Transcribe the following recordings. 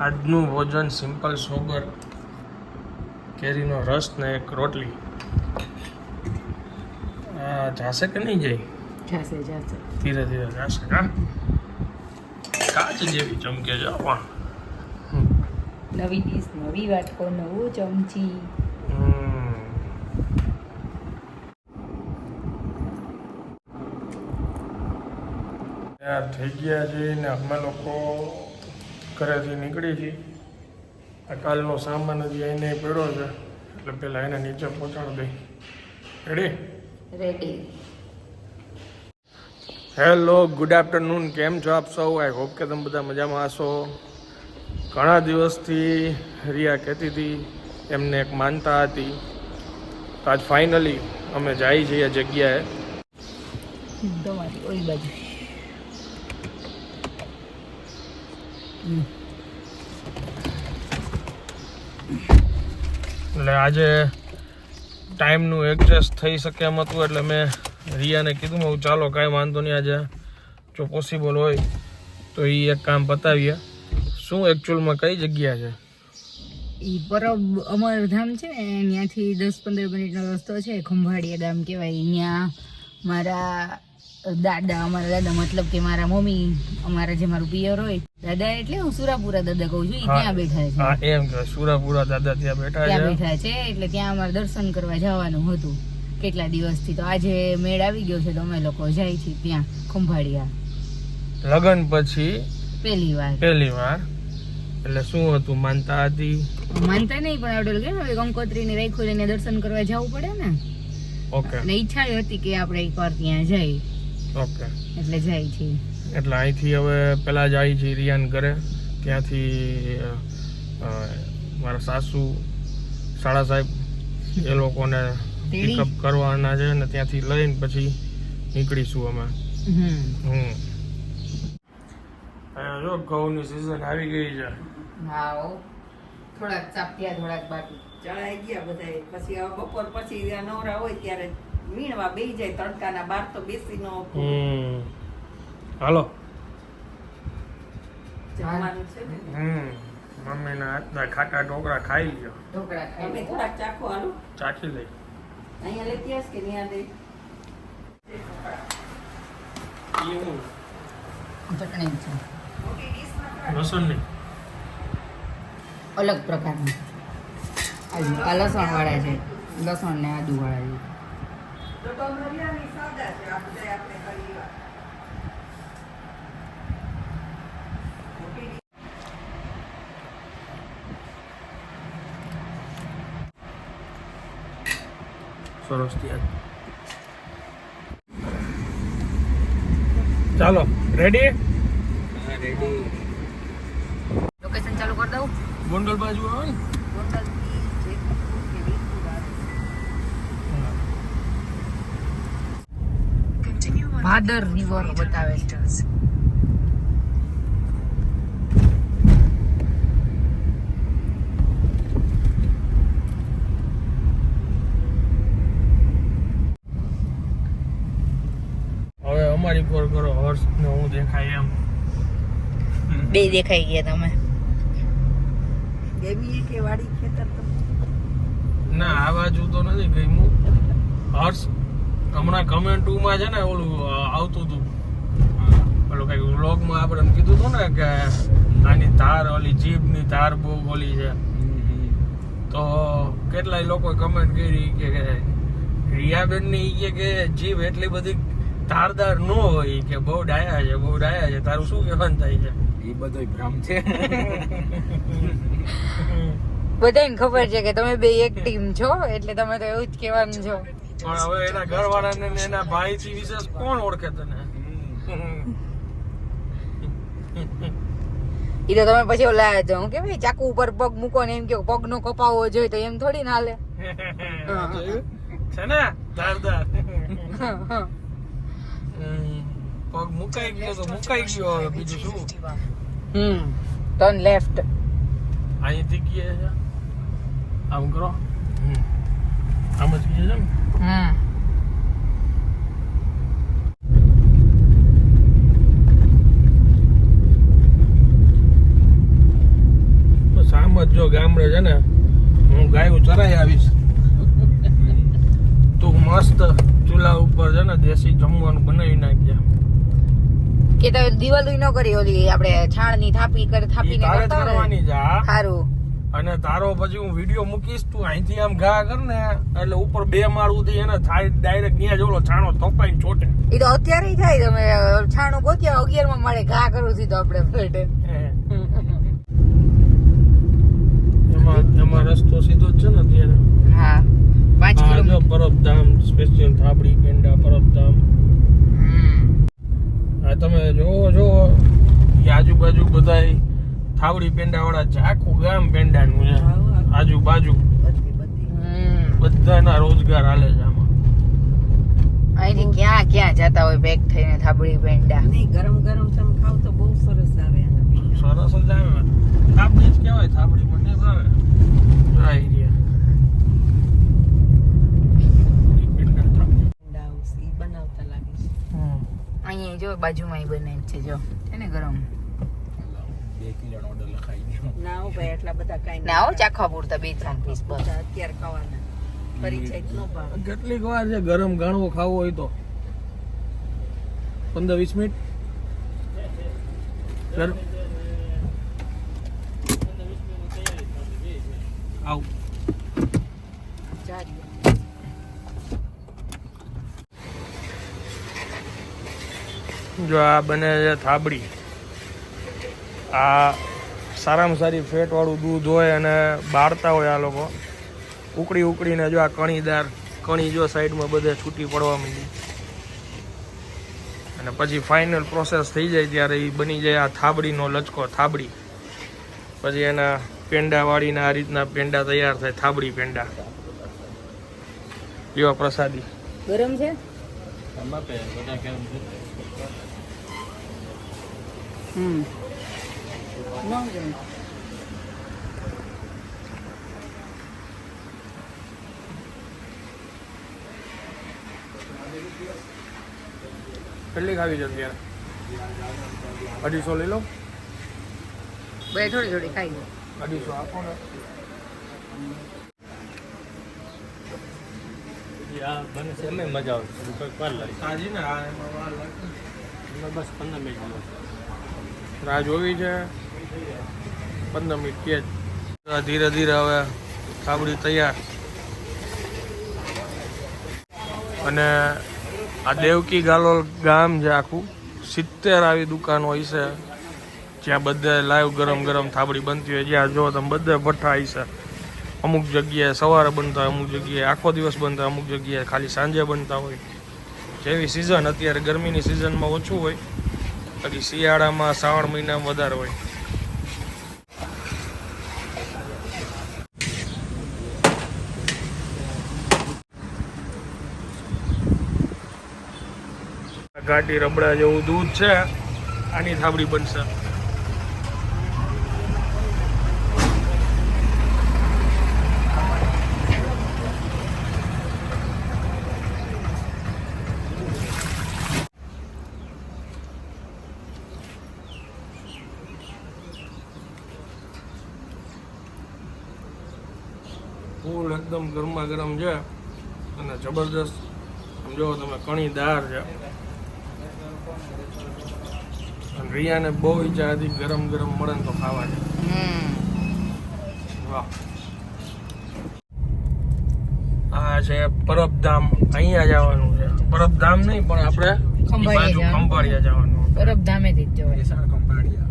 આજનું ભોજન સિમ્પલ સોગર કેરીનો રસ ને એક રોટલી. આ જાશે કે નહીં જાય? જાશે જાશે. ધીરે ધીરે જાશે હા? કાચ જેવી ચમકે છે પણ. નવી ડીશ નવી વાટકો નવું ચમચી. થઈ ગયા છે ને અમે લોકો ઘરેથી નીકળી હતી આ કાલનો સામાન હજી એને પડ્યો છે. એટલે પેલા એને નીચે પહોંચાડી દઈ. Ready ready hello good afternoon કેમ છો આપ સૌ? આઈ હોપ કે તમે બધા મજામાં હશો. ઘણા દિવસથી રિયા કહેતી હતી એમને એક માનતા હતી. તો આજ ફાઇનલી અમે જઈ છીએ જગ્યાએ. તમારી ઓઈ બાજુ. એટલે આજે ટાઈમનું એડજસ્ટ થઈ શકે એમ હતું, એટલે મેં રિયાને કીધું હું ચાલો, કાંઈ વાંધો નહીં, આજે જો પોસિબલ હોય, તો એ એક કામ પતાવીએ. શું એકચ્યુઅલમાં કઈ જગ્યા છે? એ પરબ અમરધામ છે ને ત્યાંથી દસ પંદર મિનિટનો રસ્તો છે, ખંભાળિયા ગામ કહેવાય. ત્યાં મારા દાદા અમારા દાદા મતલબ કે મારા મમ્મી અમારા જે મારું પિયર હોય દાદા એટલે હું સુરાપુરા દાદા કહું છું ત્યાં બેઠા છે. એમ કે સુરાપુરા દાદા ત્યાં બેઠા ત્યાં બેઠા છે એટલે ત્યાં અમારે દર્શન કરવા જવાનું હતું. કેટલા દિવસથી તો આજે મેળ આવી ગયો છે તો અમે લોકો જાય છે ત્યાં ખંભાળિયા. લગન પછી પહેલી વાર. પહેલી વાર. એટલે શું હતું માનતા હતી? માનતા નહીં પણ આપણે કે ને કંકોત્રી ને રાખ્યું દર્શન કરવા જવું પડે ને. ઓકે. અને ઈચ્છા હતી કે આપણે એકવાર ત્યાં જઈ ઓકે. એટલે જાય છે એટલે અહીંથી હવે પેલા જાય છે રિયાન ઘરે ત્યાંથી મારા સાસુ શાળા સાહેબ એ લોકોને? પિકઅપ કરવાના છે ને ત્યાંથી લઈને પછી નીકળીશું અમે. હમ. હમ. જો ઘઉંની સિઝન આવી ગઈ છે. હા થોડાક ચાપ્યા થોડાક બાકી. ચડાઈ ગયા બધા પછી બપોર પછી નવરા હોય ત્યારે વીણવા બેહી જાય તડકાના બાર તો બેસી નો હાલો. જમવાનું છે ને? મમ્મીના હાથના ખાટા ઢોકળા ખાઈ લ્યો. ઢોકળા થોડાક ચાખો હાલો. ચાખી લઈ. અહીંયા લેતી આવીશ કે ત્યાં દે? ચટણી છે. લસણની. અલગ પ્રકારની. આ લસણ વાળા છે લસણ ને આદુ વાળા છે. તો મરિયાની સાદા છે આ આપણે કરી એવા. સરસ ચાલો રેડી લોકેશન ચાલુ કરી દઉં. ગોંડલ બાજુ આવે ને ગોંડલથી જેતપુર કે વીરપુર આવે. ભાદર રિવર બતાવે છે. હવે અમારી કોર કરો હર્ષ ને હું દેખાય એમ. બે દેખાઈ ગયા તમે. ગમી કે વાડી ખેતર ના આ બાજુ તો નથી ગયું હર્ષ હમણાં કમેન્ટમાં છે ને ઓલું આવતું હતું. પેલું કંઈક વ્લોગમાં આપણે એમ કીધું હતું ને કે આની તાર ઓલી જીભની તાર બહુ ઓલી છે. તો કેટલાય લોકો કમેન્ટ કરી કે કે રિયાબેનની કે કે જીભ એટલી બધી ધારદાર ન હોય કે બહુ ડાયા છે બહુ ડાયા છે. તારું શું કહેવાનું થાય છે? એ બધો ભ્રમ છે. બધાને ખબર છે કે તમે બે એક ટીમ છો એટલે તમે તો એવું જ કહેવાનું છો. પણ હવે એના ઘરવાળાને ને એના ભાઈથી વિશેષ કોણ ઓળખે તને? એ તો તમે પછી ઓલા હું કે ભાઈ ચાકુ ઉપર પગ મૂકો ને એમ કે પગ નો કપાવવો જોઈએ તો એમ થોડી ના હાલે. છે ને? ધારદાર. પગ મુકાઈ ગયો તો મુકાઈ ગયો હવે બીજું શું? હમ ટર્ન લેફ્ટ અહીંથી કીએ છે. આમ કરો. હમ. આમ જ કીએ છે ને? હમ. ગામડે છે ને હું ગાયું ચરાઈ આવીશ. તું મસ્ત ચૂલા ઉપર છે ને દેશી જમવાનું બનાવી નાખ્યા. કે તમે દિવાળી ન કરી ઓલી આપણે છાણની થાપી કરી થાપી જ સારું અને તારો પછી હું વીડિયો મૂકીશ તું અહીંથી આમ ઘા કર ને એટલે ઉપર બે માળ સુધી એને થાય ડાયરેક્ટ ત્યાં જોલો છાણો તપાઈને ચોટે એ તો અત્યારે થાય તમે છાણો ગોત્યા અગિયારમાં માળે ઘા કરું તો આપણે ફેટે. એમાં એમાં રસ્તો સીધો જ છે ને અત્યારે. હા પાંચ કિલો પરબધામ સ્પેશિયલ થાબડી પેંડા પરબધામ. આ તમે જોવો જોવો. આજુબાજુ બધાય થાવડી પેંડા વાળા છે આખું ગામ પેંડાનું છે. આજુબાજુ. બધી બધી. હમ. બધાના રોજગાર હાલે છે આમાં. અહીંથી ક્યાં ક્યાં જતા હોય પેક થઈને થાબડી પેંડા? નહીં ગરમ ગરમ તમે ખાવ તો બહુ સરસ આવે સરસ જ આવે. થાબડી જ કહેવાય થાબડી પણ નહીં ભાવે જો આ area. પેંડા થાબડી. પીંડા હાઉસ ઈ બનાવતા લાગે હમ. અહીંયા જો બાજુમાં એ બને છે જો. છે ને ગરમ? ના હો ભાઈ એટલા બધા કાંઈ ના હો ચાખવા પૂરતા બે ત્રણ પીસ બસ. અત્યારે ખાવાના. કેટલીક વાર છે ગરમ ગાણવો ખાવો હોય તો. પંદર વીસ મિનિટ. આવ. જો આ બને છે થાબડી. આ સારામાં સારી ફેટવાળું દૂધ હોય અને બાળતા હોય આ લોકો. ઉકળી ઉકળીને જો આ કણીદાર કણી જો સાઈડમાં બધે છૂટી પડવા માંડી. અને પછી ફાઇનલ પ્રોસેસ થઈ જાય ત્યારે એ બની જાય આ થાબડીનો લચકો થાબડી. પછી એના પેંડા વાળીને આ રીતના પેંડા તૈયાર થાય થાબડી પેંડા. લ્યો પ્રસાદી. ગરમ છે? હમ. ન ગમે. કેટલી ખાવી છે અત્યારે? અઢીસો લઈ લો. બે થોડી થોડી ખાઈ લો. અઢીસો આપો ને. બને છે એમાં મજા આવશે છે કોઈ વાર લાગે. સાજી ને હા એમાં વાર લાગે. બસ પંદર મિનિટ રાહ જોવી છે. પંદર મિનિટ, કે. ધીરે ધીરે હવે થાબડી તૈયાર. અને આ દેવકી ગાલોલ ગામ છે આખું. સિત્તેર આવી દુકાનો હોય છે. જ્યાં બધે લાઈવ ગરમ ગરમ થાબડી બનતી હોય. જ્યાં જો તમે બધે ભઠ્ઠા આવી છે. અમુક જગ્યાએ સવારે બનતા હોય, અમુક જગ્યાએ આખો દિવસ બનતા અમુક જગ્યાએ ખાલી સાંજે બનતા હોય. જેવી સિઝન અત્યારે ગરમીની સિઝનમાં ઓછું હોય. બાકી શિયાળામાં શ્રાવણ મહિનામાં વધારે હોય. ઘાટી રબડા જેવું દૂધ છે. આની થાબડી બનશે. ફૂલ એકદમ ગરમા ગરમ છે. અને જબરદસ્ત સમજો તમે કણી દાર છે. અને રિયાને બહુ ઈચ્છા હતી ગરમ ગરમ મળે તો ખાવાની. વાહ. આ છે પરબધામ. અહીંયા જવાનું છે. પરબધામ નહીં પણ આપણે ખંભાળિયા બાજુ જવાનું. ખંભાળિયા જવાનું બરફ જ જવાય. સાર ખંભાળિયા.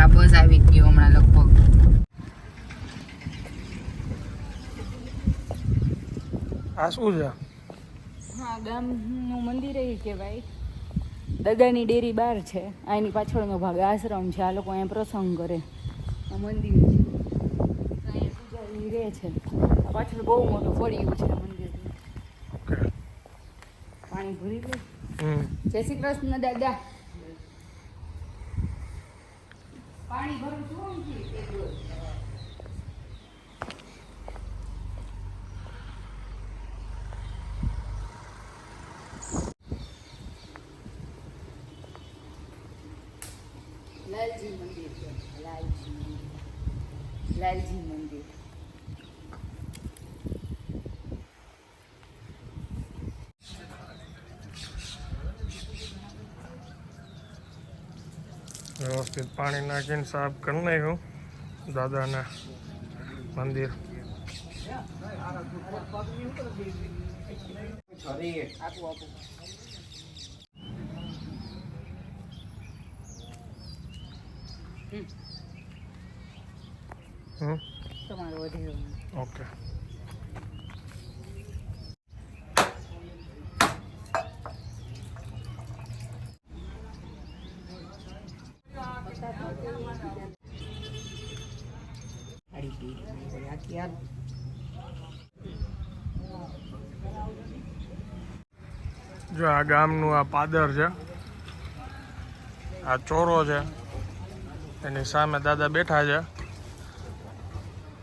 આ બસ આવી ગયું હમણાં લગભગ. આ શું છે? હા ગામનું મંદિર એ કહેવાય. દાદાની ડેરી બાર છે આ એની પાછળનો ભાગ આશ્રમ છે આ લોકો અહીંયા પ્રસંગ કરે. આ મંદિર છે. અહીંયા પૂજારી રહે છે. આ પાછળ બહુ મોટું ફળિયું છે મંદિર પાણી ભરી જય શ્રી કૃષ્ણ દાદા. પાણી ભરું છું લાલજી મંદિર છે. લાલજી મંદિર. લાલજી મંદિર. વ્યવસ્થિત પાણી નાખીને સાફ કરી નાખ્યું. દાદાના મંદિર. આપું આપું. તમારો ઓકે. જો આ ગામનું આ પાદર છે આ ચોરો છે. એની સામે દાદા બેઠા છે.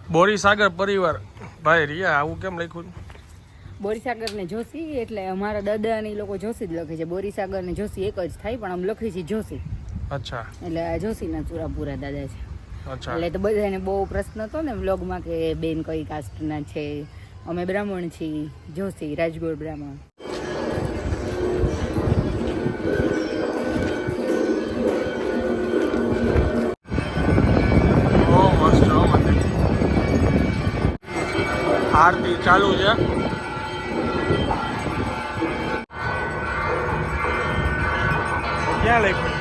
બોરીસાગર પરિવાર. ભાઈ રિયા આવું કેમ લખ્યું? બોરીસાગર ને જોશી? એટલે અમારા દાદા ને લોકો જોશી જ લખે છે. બોરીસાગર ને જોશી એક જ થાય પણ આમ લખી છે જોશી. અચ્છા. એટલે આ જોશીના ચૂરાપુરા દાદા છે. અચ્છા. એટલે તો બધાને બહુ પ્રશ્ન હતો ને વ્લોગમાં કે બેન કઈ કાસ્ટના છે? અમે બ્રાહ્મણ છીએ જોશી રાજગોર બ્રાહ્મણ. ચાલુ છે. ક્યાં લખ્યું?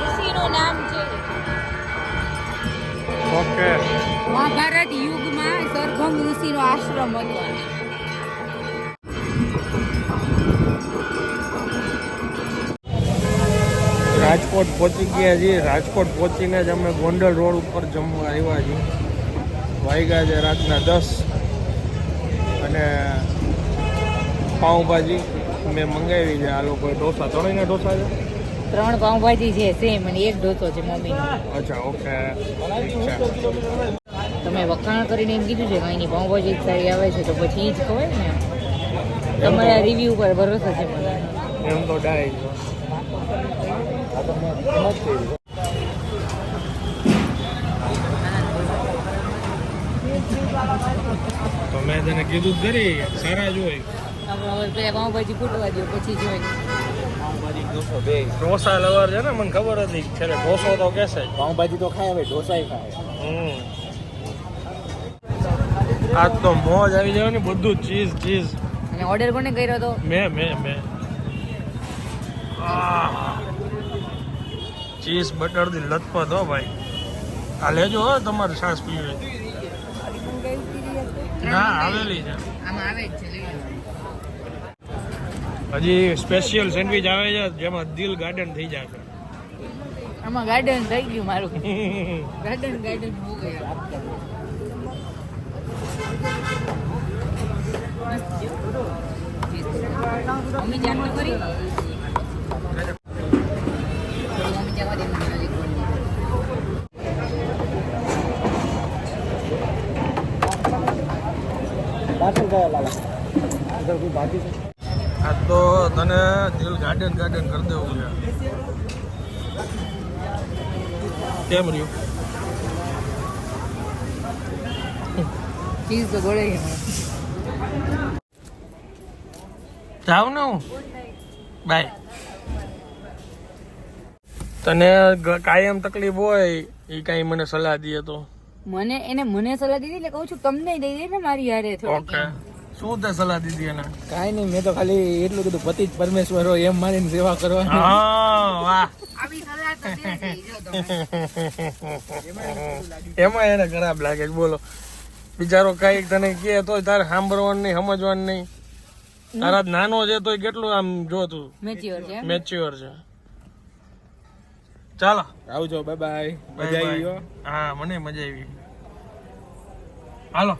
ઋષિનું નામ છે. ઓકે. મહાભારત યુગમાં સરભંગ ઋષિનો આશ્રમ હતો. રાજકોટ પહોંચી ગયા છીએ. રાજકોટ પહોંચીને જ અમે ગોંડલ રોડ ઉપર જમવા આવ્યા છીએ. વાગ્યા છે રાતના દસ અને પાઉંભાજી મેં મંગાવી છે. આ લોકોએ ઢોસા ત્રણેયના ઢોસા છે? ત્રણ પાઉંભાજી છે સેમ અને એક ઢોસો છે મમ્મી અચ્છા ઓકે. તમે વખાણ કરીને એમ કીધું છે કે અહીંની પાઉંભાજી સારી આવે છે તો પછી જ ખવાય ને? તમારા રિવ્યુ પર ભરોસો છે મને. એમ તો ડાય. તો મેં તને કીધું જ ખરી સારા જ હોય. આપણે પાઉંભાજી ફૂટવા દો પછી જોઈ ઢોસા લવર છે ને મને ખબર હતી છેલ્લે ઢોસો તો કહેશે. પાઉંભાજી તો ખાય હવે ઢોસાય ખાય. આજ તો મોજ આવી જાય ને બધું ચીઝ ચીઝ. અને ઓર્ડર કોને કર્યો હતો મેં મેં મેં. ચીઝ બટરથી લથપથ હો ભાઈ. આ લેજો હો તમારે સાસ પીવે ના આવેલી છે આમાં આવે જ છે લઈ લો હજી સ્પેશિયલ સેન્ડવિચ આવે છે જેમાં દિલ ગાર્ડન થઈ જશે. આમાં ગાર્ડન થઈ ગયું મારું. ગાર્ડન ગાર્ડન હો ગયા. અમે જાણ કરી અગર કોઈ બાકી છે? આ તો તને દિલ ગાર્ડન ગાર્ડન કરી દેવું છે. કેમ રહ્યું? ચીઝ તો ગળે જાવ ને હું. બાય. તને કાયમ તકલીફ હોય એ કાંઈ મને સલાહ દે તો. મને એને મને સલાહ દીધી એટલે કહું છું તમને દઈ દે ને મારી હારે ઓકે શું તે સલાહ દીધી એને? કાંઈ નહીં મેં તો ખાલી એટલું કીધું પતિ જ પરમેશ્વર હોય એમ માનીને સેવા કરવાની. હા વાહ. તો. એમાં એને ખરાબ લાગે બોલો. બિચારો કઈ તને કે તોય તારે સાંભળવાનું નહીં સમજવાનું નહીં. તારા નાનો છે તોય કેટલું આમ જો તું. મેચ્યોર છે એમ? મેચ્યોર છે. ચાલો. આવજો બાય બાય મજા આવી હા. મને મજા આવી હાલો.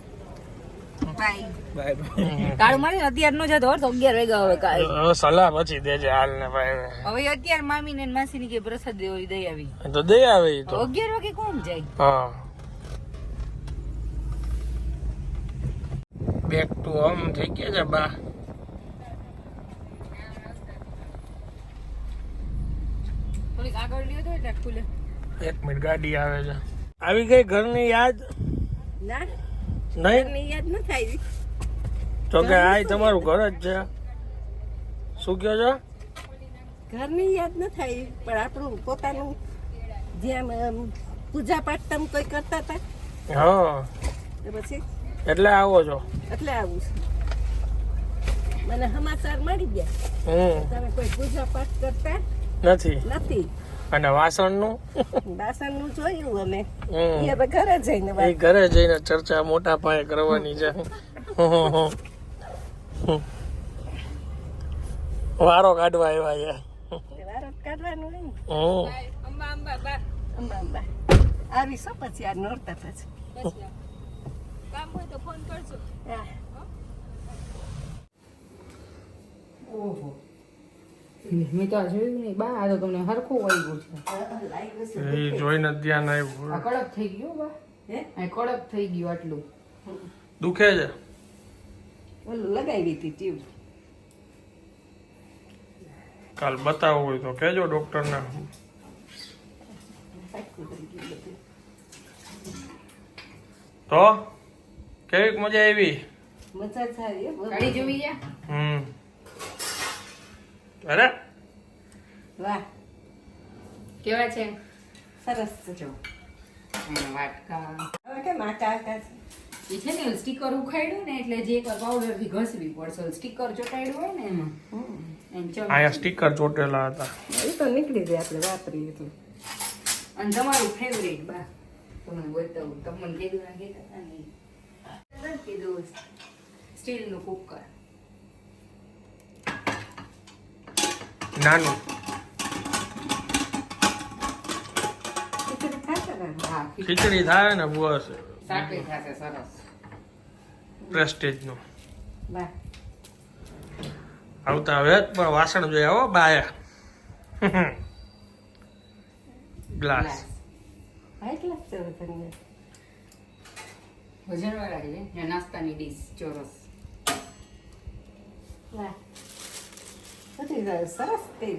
કાળ મારે અત્યાર નો જતો તો અગિયાર વાગ્યા હવે કાલ. હવે સલાહ પછી દેજે હાલ ને ભાઈ. હવે અત્યારે મામી ને માસી ની કે પ્રસાદ દેવો દઈ આવી. તો દઈ આવે તો. તો અગિયાર વાગે કોણ જાય? હા. બેક ટુ હોમ થઈ ગયા છે બા. એક મિનિટ ગાડી આવે છે. આવી ગઈ ઘરની યાદ? ના. નહીં? યાદ ન થાય તો કે આ તમારું ઘર જ છે. શું કહો છો? ઘરની યાદ ન થાય પણ આપણું પોતાનું અમ, પૂજા પાઠ તમે કોઈ કરતા હતા હા. પછી? એટલે આવો છો. એટલે આવું છે. મને સમાચાર મળી ગયા. તમે કોઈ પૂજા પાઠ કરતા નથી. નથી. અને વાસણનું? વાસણનું જોયું અમે. હમ. એ હવે ઘરે જઈને એ ઘરે જઈને ચર્ચા મોટા પાયે કરવાની છે. વારો કાઢવા આવ્યા છે. વારો કાઢવાનું નહીં હમ. અંબા અંબા. બા અંબા અંબા આવી પછી આ નોરતા પછી. કામ હોય તો ફોન કરજો. ઓહો. મેં તો જોયું નહીં. બા આ તો તમને હરખું વાગ્યું છે. હા, લાગ્યું છે. એ જોઈને જ ધ્યાન આ કડક થઈ ગયું બા. હે? આ કડક થઈ ગયું આટલું. દુખે છે? ઓલું લગાવી હતી ટ્યુબ કાલ બતાવવું હોય તો કહેજો ડોક્ટરને. તો? કેવીક મજા આવી? મજા સારી. ગાડી જોવી જા હમ. અરે. વાહ. કેવા છે? સરસ છે જો. વાટકા. હવે છે? એ છે ને સ્ટીકર ઉખાડ્યું ને એટલે જે પાવડરથી ઘસવી પડશે. સ્ટીકર ચોટાડ્યું હોય ને એમાં. હમ. એમ ચમ સ્ટીકર ચોટેલા હતા. એ તો નીકળી જાય આપણે વાપરીએ તો. અને તમારું ફેવરેટ બા તમને બતાવું તમને ને? ઈ. કીધું સ્ટીલનું કુકર. નાનું. ખીચડી થાય ને બસ પ્રેસ્ટેજનું. આવતા હવે જ પણ વાસણ જોઈએ હો બાયા. ગ્લાસ. હાઈ વાળા નાસ્તાની ડીશ ચોરસ. સરસ થઈ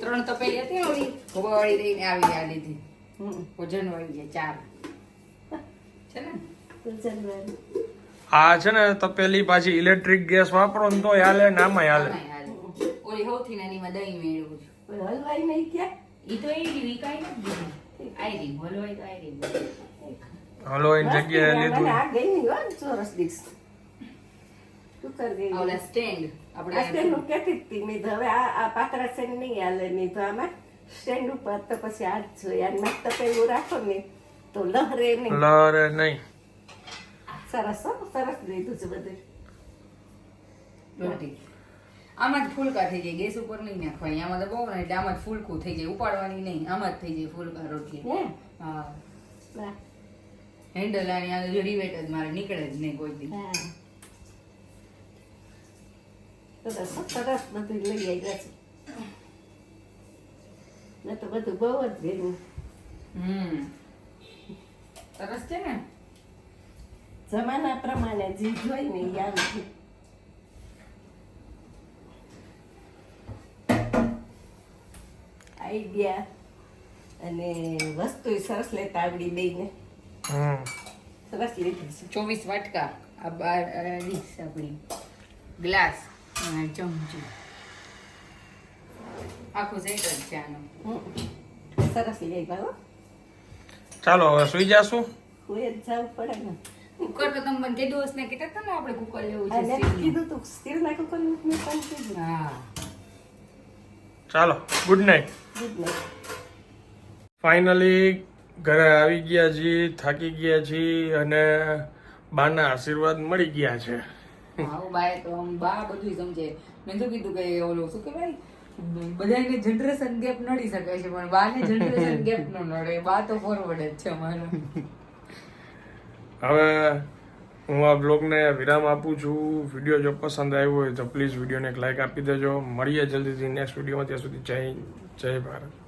ત્રણ તપેલી હતી ઓલી ગોળવાળી દઈને આવી આ લીધી. ભોજન વજનવાળી છે ચાર. છે ને? ગુલચંદવાળી. આ છે ને તપેલી પાછી ઇલેક્ટ્રિક ગેસ વાપરો ને તો હાલે ને આમાંય હાલે. ઓલી સૌથી નાનીમાં દહીં મેળવું છું. હલવાઈ નહીં ક્યાં ઈ તો એ વિકાઈ નથી આઈ રહી હલવાઈ તો આઈ રી હલો એની જગ્યાએ લીધું. આ ગઈ નહીં હો ચોરસ ડીશ કુકર ઓલા સ્ટેન્ડ. આપણે સ્ટેન્ડનું કહેતી જ હતી મેં હવે આ આ પાતળા સ્ટેન્ડ નહીં હાલે. નહીં તો આમાં સ્ટેન્ડ ઉપર તો પછી આ જ જોઈએ. આ નાસ્તો પેલું રાખો ને તો લહરે નહીં. લરે નહીં. સરસ સરસ લીધું છે બધું. રોટી. આમાં જ ફૂલકા થઈ જાય. ગેસ ઉપર નહીં નાખવાની આમાં તો બહુ ને એટલે આમાં જ ફૂલકું થઈ જાય. ઉપાડવાની નહીં. આમાં જ થઈ જાય ફૂલકા રોટલી હે? હા. હેન્ડલ આની આગળ જો રિવેટ જ મારે નીકળે જ નહીં કોઈ દી. હા. સરસ સરસ બધું લઈ આવ્યા છે મેં તો બધું બહુ જ ભેગું. હમ. સરસ છે ને? જમાના પ્રમાણે જે જોઈ ને એ આવી છે. આઈડિયા અને વસ્તુ સરસ લેતા આવડી હમ. સરસ લીધી છે. ચોવીસ વાટકા. આ બાર આપણી. ગ્લાસ. અને આખું સેટ જ છે સરસ લઈ આવ્યા ચાલો હવે સુઈ જાશું. કોઈ જ જવું પડે ને. કુકર તો તમે કીધું હશે ને કીધા હતા ને આપણે કુકર લેવું છે કીધું તું સ્ટીલ ના કુકર મેં પણ કીધું. હા. ચાલો good night good night finally ઘરે આવી ગયા છીએ થાકી ગયા છીએ અને બાના આશીર્વાદ મળી ગયા છે. આવું બાય તો આમ બા બધું સમજે. મેં શું કીધું કે ઓલું શું કહેવાય? બધાને જનરેશન ગેપ નડી શકે છે પણ બાને જનરેશન ગેપ ન નડે. બા તો ફોરવર્ડ જ છે અમારો. હવે હું આ બ્લોગને વિરામ આપું છું. વીડિયો જો પસંદ આવ્યો હોય તો પ્લીઝ વિડીયોને એક લાઇક આપી દેજો. મળીએ જલ્દીથી નેક્સ્ટ વિડીયોમાં. ત્યાં સુધી જય જય ભારત.